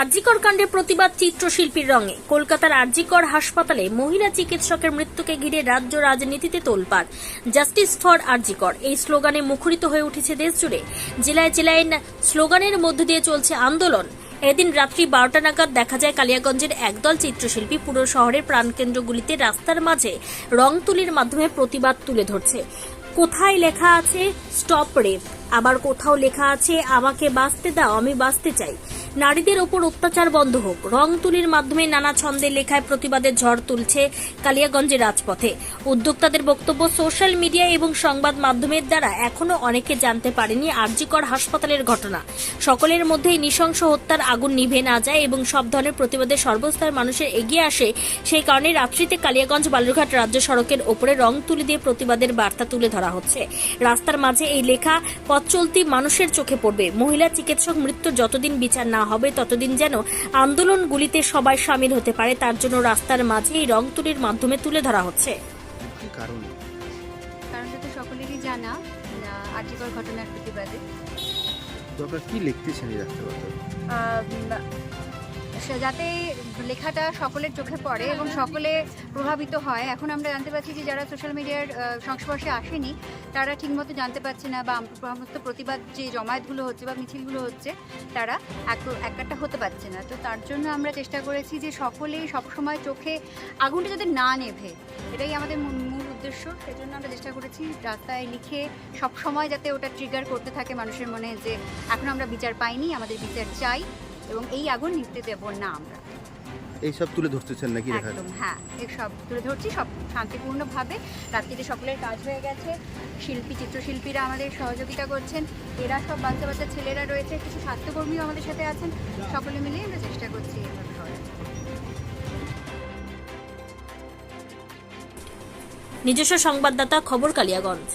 আরজিকর কাণ্ডে প্রতিবাদ চিত্রশিল্পীর রঙে। কলকাতার আরজিকর হাসপাতালে মহিলা চিকিৎসকের মৃত্যুকে ঘিরে রাজ্য রাজনীতিতে তোলপাড়। জাস্টিস ফর আরজিকর এই স্লোগানে মুখরিত হয়ে উঠেছে দেশ জুড়ে জেলায় জেলায় স্লোগানের মধ্য দিয়ে চলছে আন্দোলন। এদিন রাত্রি বারোটা নাগাদ দেখা যায় কালিয়াগঞ্জের একদল চিত্রশিল্পী পুরো শহরের প্রাণকেন্দ্রগুলিতে রাস্তার মাঝে রং তুলির মাধ্যমে প্রতিবাদ তুলে ধরছে। কোথায় লেখা আছে, স্টপ রেপ আবার কোথাও লেখা আছে, আমাকে বাঁচতে দাও, আমি বাঁচতে চাই নারীদের ওপর অত্যাচার বন্ধ হোক। রং তুলির মাধ্যমে নানা ছন্দে লেখায় প্রতিবাদের ঝড় তুলছে কালিয়াগঞ্জের রাজপথে। উদ্যোক্তাদের বক্তব্য সোশ্যাল মিডিয়া এবং সংবাদ মাধ্যমের দ্বারা এখনও অনেকে জানতে পারেনি আরজিকর হাসপাতালের ঘটনা। সকলের মধ্যেই নৃশংস হত্যার আগুন নিভে না যায় এবং সব ধরনের প্রতিবাদে সর্বস্তর মানুষের এগিয়ে আসে, সেই কারণে রাত্রিতে কালিয়াগঞ্জ বালুরঘাট রাজ্য সড়কের ওপরে রং তুলি দিয়ে প্রতিবাদের বার্তা তুলে ধরা হচ্ছে। রাস্তার মাঝে এই লেখা, পথ চলতি মানুষের চোখে পড়বে। মহিলা চিকিৎসক মৃত্যুর যতদিন বিচার না হবে ততদিন যেন আন্দোলনগুলিতে সবাই সামিল হতে পারে তার জন্য রাস্তার মাঝে এই রং তুলির মাধ্যমে তুলে ধরা হচ্ছে। কারণ? কারণটা তো সকলেরই জানা আর্টিকল ঘটনার প্রতিবাদে। কি লিখতেছেন এই যাতে লেখাটা সকলের চোখে পড়ে এবং সকলে প্রভাবিত হয়। এখন আমরা জানতে পারছি যে যারা সোশ্যাল মিডিয়ার সংস্পর্শে আসেনি, তারা ঠিকমতো জানতে পারছে না বা সমস্ত প্রতিবাদ যে জমায়েতগুলো হচ্ছে বা মিছিলগুলো হচ্ছে, তারা এক- একটা হতে পারছে না। তো তার জন্য আমরা চেষ্টা করেছি যে সকলেই সবসময় চোখে আগুনটা যাতে না নেভে। এটাই আমাদের মূল মূল উদ্দেশ্য। সেজন্য আমরা চেষ্টা করেছি রাস্তায় লিখে সবসময় যাতে ওটা ট্রিগার করতে থাকে মানুষের মনে যে এখন আমরা বিচার পাইনি, আমাদের বিচার চাই। এবং এই আগুন নিভতে দেব না আমরা। এইসব তুলে ধরতেছেন নাকি একদম হ্যাঁ এই সব তুলে ধরছি সব শান্তিপূর্ণভাবে। রাত্রিতে সকলের কাজ হয়ে গেছে শিল্পী চিত্রশিল্পীরা আমাদের সহযোগিতা করছেন এরা সব বাচ্চা বাচ্চা ছেলেরা রয়েছে কিছু স্বাস্থ্যকর্মীও আমাদের সাথে আছেন সকলে মিলে আমরা চেষ্টা করছি এভাবে নিজস্ব সংবাদদাতা খবর কালিয়াগঞ্জ।